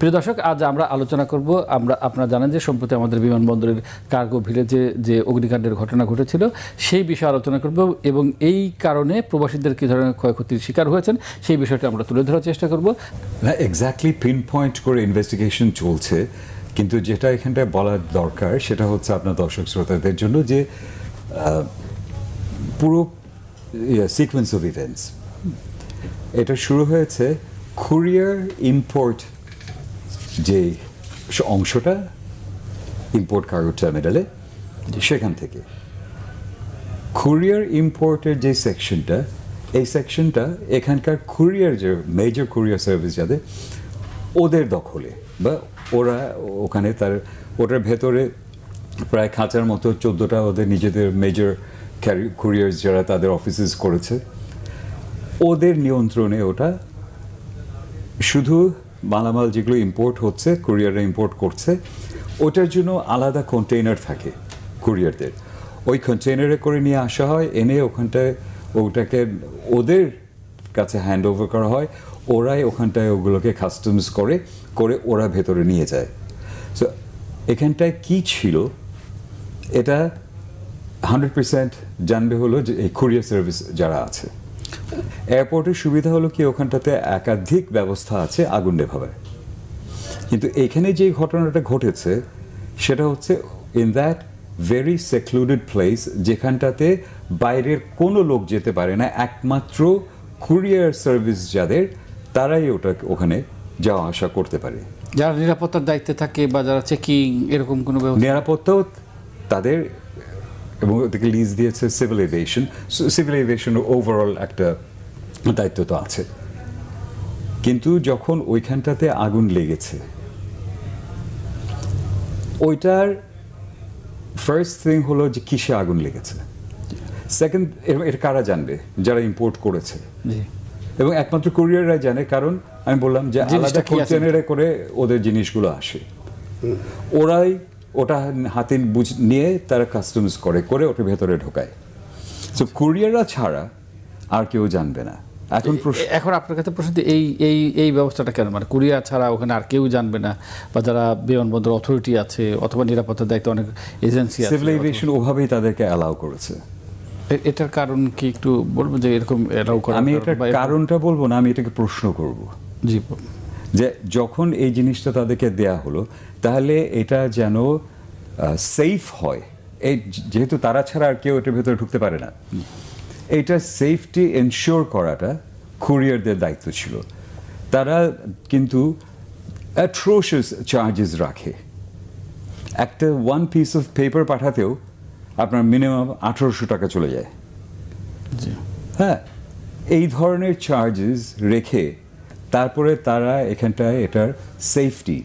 প্রিয় দর্শক, আজ আমরা আলোচনা করব, আমরা, আপনারা জানেন যে সম্প্রতি আমাদের বিমানবন্দরের কার্গো ভিলেজে যে অগ্নিকাণ্ডের ঘটনা ঘটেছিল, সেই বিষয়ে আলোচনা করব এবং এই কারণে প্রবাসীদের কী ধরনের ক্ষয়ক্ষতির শিকার হয়েছেন, সেই বিষয়টি আমরা তুলে ধরার চেষ্টা করব। না এক্স্যাক্টলি পিন পয়েন্ট করে ইনভেস্টিগেশন চলছে, কিন্তু যেটা এখানটায় বলার দরকার, সেটা হচ্ছে আপনার দর্শক শ্রোতাদের জন্য যে পুরো সিকোয়েন্স অফ ইভেন্টস এটা শুরু হয়েছে কুরিয়ার ইম্পোর্ট যে অংশটা ইম্পোর্ট কার্গো টার্মিনালে সেখান থেকে। কুরিয়ার ইম্পোর্টের যে সেকশনটা এই সেকশনটা এখানকার কুরিয়ার যে মেজর কুরিয়ার সার্ভিস যাদের ওদের দখলে বা ওরা ওখানে তার ওটার ভেতরে প্রায় খাঁচার মতো চোদ্দোটা ওদের নিজেদের মেজর কুরিয়ার্স যারা তাদের অফিসেস করেছে ওদের নিয়ন্ত্রণে ওটা শুধু মালামাল যেগুলো ইম্পোর্ট হচ্ছে কুরিয়াররা ইম্পোর্ট করছে, ওটার জন্য আলাদা কন্টেইনার থাকে কুরিয়ারদের ওই কন্টেইনারে করে নিয়ে আসা হয়, এনে ওখানটায় ওটাকে ওদের কাছে হ্যান্ড ওভার করা হয়, ওরাই ওখানটায় ওগুলোকে কাস্টমস করে করে ওরা ভেতরে নিয়ে যায়। সো এখানটায় কি ছিল? এটা হান্ড্রেড পার্সেন্ট জানবে হলো যে এই কুরিয়ার সার্ভিস যারা আছে। এয়ারপোর্টের সুবিধা হলো কি ওখানটাতে একাধিক ব্যবস্থা আছে আগুন নেভাবে। কিন্তু এখানে যে ঘটনাটা ঘটেছে সেটা হচ্ছে in that very secluded place যেখানটাতে বাইরের কোনো লোক যেতে পারে না একমাত্র কুরিয়ার সার্ভিস যাদের তারাই ওটা ওখানে যাওয়া আসা করতে পারে। যারা নিরাপত্তার দায়িত্বে থাকে বা যারা চেকিং এরকম কোনো নিরাপত্তাও তাদের এবং ওদেরকে লিজ দিয়েছে civil aviation civil aviation overall একটা দায়িত্ব তো আছে। কিন্তু যখন ওইখানটাতে আগুন লেগেছে ওইটার ফার্স্ট থিং হলো যে কিসে আগুন লেগেছে? সেকেন্ড এর কারা জানবে? যারা ইম্পোর্ট করেছে। এবং একমাত্র কুরিয়াররাই জানে কারণ আমি বললাম যে আলাদা কন্টেনারে করে ওদের জিনিসগুলো আসে। ওরাই ওটা হাতে বুঝ নিয়ে তারা কাস্টমস করে করে ওটা ভেতরে ঢোকায়। সো কুরিয়াররা ছাড়া আর কেউ জানবে না। এখন প্রশ্ন এখন আপনার কাছে প্রশ্ন এই এই এই ব্যবস্থাটা কেন? মানে কুরিয়ার ছাড়া ওখানে আর কেউ জানবে না বা যারা বিমানবন্দর অথরিটি আছে অথবা নিরাপত্তার দায়িত্ব অনেক এজেন্সি আছে সিভিল এভিয়েশন ওভাবেই তাদেরকে অ্যালাউ করেছে। এটার কারণ কি একটু বলব যে এরকম এলাও করা আমি এটার কারণটা বলব না আমি এটাকে প্রশ্ন করব। জি। যে যখন এই জিনিসটা তাদেরকে দেয়া হলো তাহলে এটা যেন সেফ হয়। এই যেহেতু তারা ছাড়া আর কেউ এটার ভেতরে ঢুকতে পারে না। এটা সেফটি এনশিওর করাটা কুরিয়ারদের দায়িত্ব ছিল। তারা কিন্তু অ্যাট্রোশাস চার্জেস রাখে। একটা ওয়ান পিস অফ পেপার পাঠাতেও আপনার মিনিমাম আঠেরোশো টাকা চলে যায়। হ্যাঁ এই ধরনের চার্জেস রেখে তারপরে তারা এখানটায় এটার সেফটি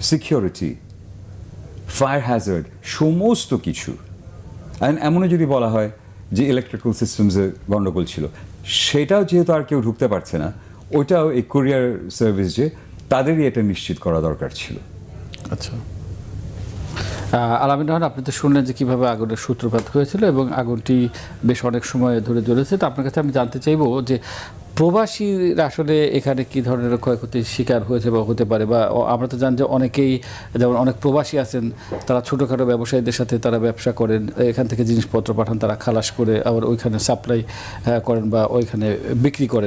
সিকিউরিটি ফায়ার হ্যাজার্ড সমস্ত কিছু। এমনও যদি বলা হয় যে ইলেকট্রিক্যাল সিস্টেমসে গণ্ডগোল ছিল, সেটাও যেহেতু আর কেউ ঢুকতে পারছে না, ওইটাও এই কুরিয়ার সার্ভিস যে তাদেরই এটা নিশ্চিত করা দরকার ছিল। আচ্ছা। আলামিন রহমান, আপনি তো শুনলেন যে কীভাবে আগুনের সূত্রপাত হয়েছিল এবং আগুনটি বেশ অনেক সময় ধরে জ্বলেছে। তো আপনার কাছে আমি জানতে চাইব যে প্রবাসীরা আসলে এখানে কি ধরনের ক্ষয়ক্ষতির শিকার হয়েছে বা হতে পারে? বা আমরা তো জানি যে অনেকেই, যেমন অনেক প্রবাসী আছেন, তারা ছোটোখাটো ব্যবসায়ীদের সাথে তারা ব্যবসা করেন, এখান থেকে জিনিসপত্র পাঠান, তারা খালাস করে আবার ওইখানে সাপ্লাই করেন বা ওইখানে বিক্রি করেন।